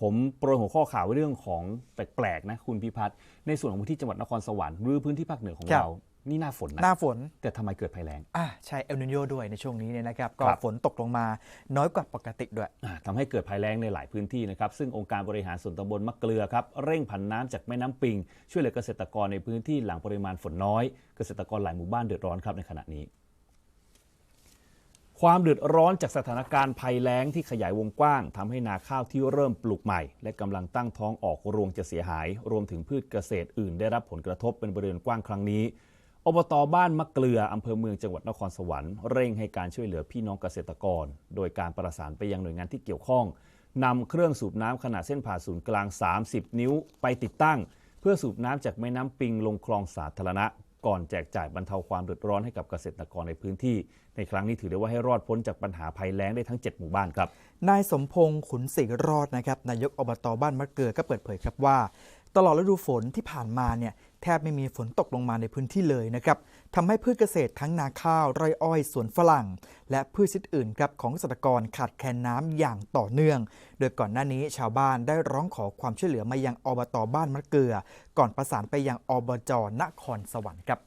ผมโปรยหัวข้อข่าวไว้เรื่องของแปลกๆนะคุณพิพัฒน์ในส่วนของพื้นที่จังหวัดนครสวรรค์หรือพื้นที่ภาคเหนือของครับเรานี่หน้าฝนหนะน้าฝนแต่ทำไมเกิดภัยแล้งอ่าใช่เอลนิโยด้วยในช่วงนี้เนี่ยนะครับก็ครับฝนตกลงมาน้อยกว่าปกติด้วยอ่าทำให้เกิดภัยแล้งในหลายพื้นที่นะครับซึ่งองค์การบริหารส่วนตำบลมะเกลือครับเร่งผันน้ำจากแม่น้ำปิง ช่วยเหลือเกษตรกรในพื้นที่หลังปริมาณฝนน้อย เกษตรกรหลายหมู่บ้านเดือดร้อนครับในขณะนี้ ความเดือดร้อนจากสถานการณ์ภัยแล้งที่ขยายวงกว้างทำให้นาข้าวที่เริ่มปลูกใหม่ และกำลังตั้งท้องออกรวงจะเสียหาย รวมถึงพืชเกษตรอื่น ได้รับผลกระทบเป็นบริเวณกว้างครั้งนี้อบตบ้านมะเกลืออำเภอเมืองจังหวัดนครสวรรค์เร่งให้การช่วยเหลือพี่น้องเกษตรกร โดยการประสานไปยังหน่วยงานที่เกี่ยวข้องนำเครื่องสูบน้ำขนาดเส้นผ่าศูนย์กลาง 30 นิ้วไปติดตั้ง เพื่อสูบน้ำจากแม่น้ำปิงลงคลองสาธารณะ ก่อนแจกจ่ายบรรเทาความเดือดร้อนให้กับเกษตรกรในพื้นที่ ในครั้งนี้ถือได้ว่าให้รอดพ้นจากปัญหาภัยแล้งได้ทั้ง 7 หมู่บ้านครับ นายสมพงษ์ขุนศรีรอดนะครับนายกอบตบ้านมะเกลือก็เปิดเผยครับว่า ตลอดฤดูฝนที่ผ่านมาเนี่ยแทบไม่มีฝนตกลงมาในพื้นที่เลยนะครับทำให้พืชเกษตรทั้งนาข้าวไร่อ้อยสวนฝรั่ง และพืชชนิดอื่นครับของเกษตรกรขาดแคลนน้ำอย่างต่อเนื่อง โดยก่อนหน้านี้ชาวบ้านได้ร้องขอความช่วยเหลือมายังอบตบ้านมะเกลือ ก่อนประสานไปยังอบจนครสวรรค์ครับ